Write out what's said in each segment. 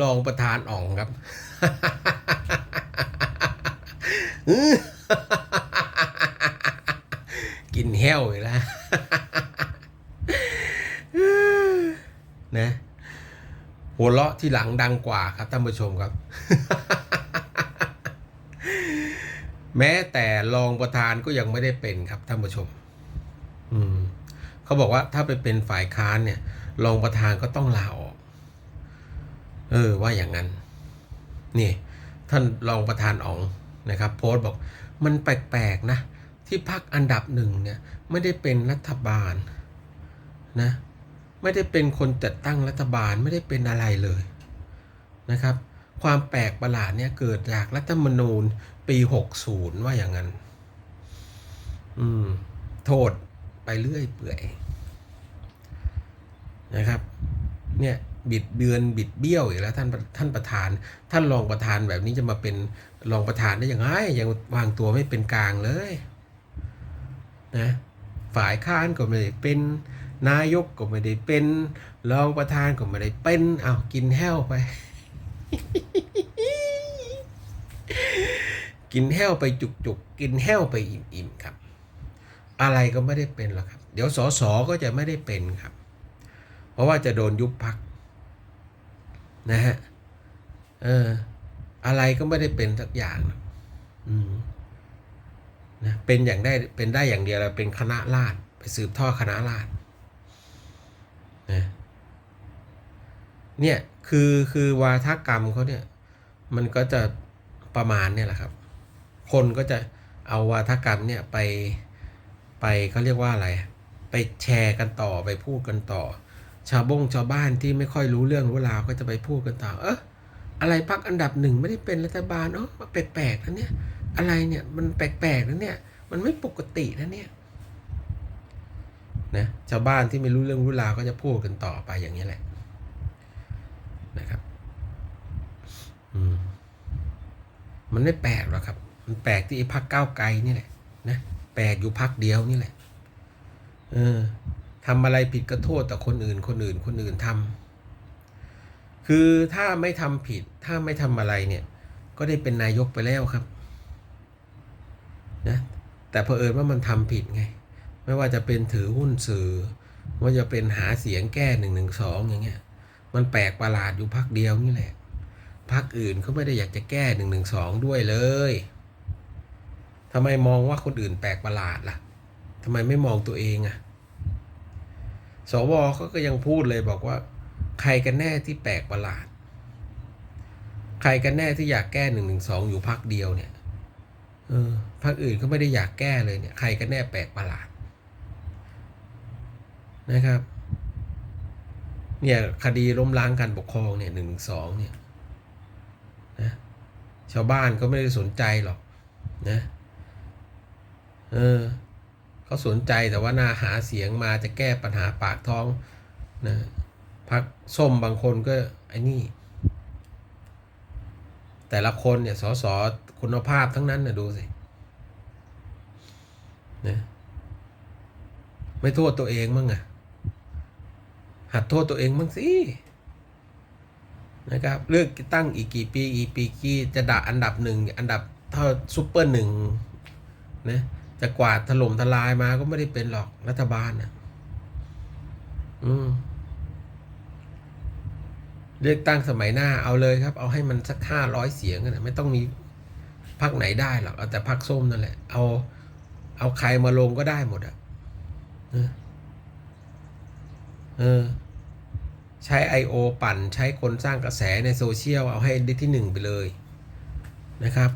รองประธานอ่องครับ กินแห้วอีกแล้วนะหัวเราะที่หลังดังกว่าครับท่านผู้ชมครับ แม้แต่รองประธานก็ยังไม่ได้เป็นครับท่านผู้ชม อืมเขาบอกว่าถ้าไปเป็นฝ่ายค้านเนี่ยรองประธานก็ต้องลาออก เออว่าอย่างนั้น นี่ ท่านรองประธานอ๋องนะครับ โพสต์บอกมันแปลกๆนะ ที่พักอันดับหนึ่งเนี่ย ไม่ได้เป็นรัฐบาลนะไม่ได้เป็นคนจัดตั้งรัฐบาลไม่ได้เป็นอะไรเลยนะครับ ความแปลกประหลาดเนี่ยเกิดจากรัฐธรรมนูญปี 60 ว่าอย่างนั้น อืม โทษไปเรื่อยเปื่อยนะครับ เนี่ย บิดเบือนบิดเบี้ยวอีกแล้วท่านท่านประธาน ท่านรองประธานแบบนี้จะมาเป็นรองประธานได้ยังไงยังวางตัวไม่เป็นกลางเลยนะฝ่ายค้านก็ไม่ได้เป็นนายกก็ไม่ได้เป็นรองประธานก็ไม่ได้เป็นเอากินแห้วไป กินแห้วไปจุกๆกินแห้วไปอิ่มๆครับ อะไรก็ไม่ได้เป็นหรอกครับ เดี๋ยวสสก็จะไม่ได้เป็นครับ เพราะว่าจะโดนยุบพัก นะฮะ เออ อะไรก็ไม่ได้เป็นสักอย่างอกอืมนะเป็นอย่างได้เป็นได้อย่างเดียวเราเป็นคณะราษฎรไปสืบทอดคณะราษฎรนะเนี่ยคือคือวาทกรรมเขาเนี่ย มันก็จะประมาณเนี่ยแหละครับ คนก็จะเอาวาทกรรมเนี่ยไปไปเขาเรียกว่าอะไร ไปแชร์กันต่อไปพูดกันต่อ ชาวบงชาวบ้านที่ไม่ค่อยรู้เรื่องรู้ราวก็จะไปพูดกันต่อเอออะไรพักอันดับหนึ่งไม่ได้เป็นรัฐบาลเออมาแปลกๆนะเนี่ยอะไรเนี่ยมันแปลกๆนะเนี่ยมันไม่ปกตินะเนี่ยนะชาวบ้านที่ไม่รู้เรื่องรู้ราวก็จะพูดกันต่อไปอย่างนี้แหละนะครับอืมมันไม่แปลกหรอกครับ มันแปลกที่ไอ้พักก้าวไกลนี่แหละนะแปลกอยู่พักเดียวนี่แหละเออ ทำอะไรผิดก็โทษแต่คนอื่นคนอื่นคนอื่นทำคือถ้าไม่ทำผิดถ้าไม่ทำอะไรเนี่ย ก็ได้เป็นนายกไปแล้วครับนะแต่เผอิญว่ามันทำผิดไง ไม่ว่าจะเป็นถือหุ้นสื่อ ว่าจะเป็นหาเสียงแก้หนึ่งหนึ่งสองอย่างเงี้ย มันแปลกประหลาดอยู่พักเดียวนี่แหละพักอื่นเขาไม่ได้อยากจะแก้หนึ่งหนึ่งสองด้วยเลยทำไมมองว่าคนอื่นแปลกประหลาดล่ะทำไมไม่มองตัวเองอะ สวเขาก็ยังพูดเลยบอกว่า ใครกันแน่ที่แปลกประหลาด ใครกันแน่ที่อยากแก้หนึ่งหนึ่งสองอยู่พักเดียวเนี่ยเออพรรคอื่นก็ไม่ได้อยากแก้เลยเนี่ยใครก็แน่แปลกประหลาดนะครับเนี่ยคดีล้มล้างการปกครองเนี่ยหนึ่งสองเนี่ยนะชาวบ้านก็ไม่ได้สนใจหรอกนะเออ เขาสนใจแต่ว่านาหาเสียงมาจะแก้ปัญหาปากท้องนะพักส้มบางคนก็ไอ้นี่ แต่ละคนเนี่ยสสคุณภาพทั้งนั้นนะดูสินะไม่โทษตัวเองมั้งอะหัดโทษตัวเองบ้งสินะครับเลือกตั้งอีกกี่ปีอีกปีกี่จะด่าอันดับหนึ่งอันดับเท่าซุปเปอร์หนึ่งนะ จะกวาดถล่มทลายมาก็ไม่ได้เป็นหรอกรัฐบาลนะอืมเลือกตั้งสมัยหน้าเอาเลยครับ เอาให้มันสักห้าร้อยเสียงนะไม่ต้องมีพักไหนได้หรอกเอาแต่พักส้มนั่นแหละ เอาเอาใครมาลงก็ได้หมดอะเออเออใช้ I.O. ปั่นใช้คนสร้างกระแสในโซเชียล เอาให้ได้ที่หนึ่งไปเลยนะครับ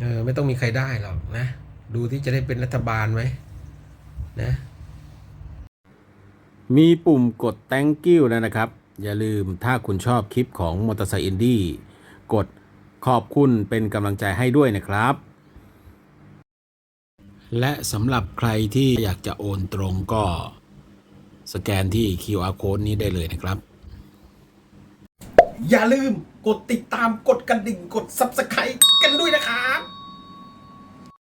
เออไม่ต้องมีใครได้หรอกนะ ดูที่จะได้เป็นรัฐบาลไหมนะ มีปุ่มกด thank you แล้วนะครับ อย่าลืมถ้าคุณชอบคลิปของมอเตอร์ไซค์อินดี้กดขอบคุณเป็นกำลังใจให้ด้วยนะครับ และสำหรับใครที่อยากจะโอนตรงก็สแกนที่ QR code นี้ได้เลยนะครับ อย่าลืมกดติดตามกดกระดิ่งกด Subscribe กันด้วยนะครับ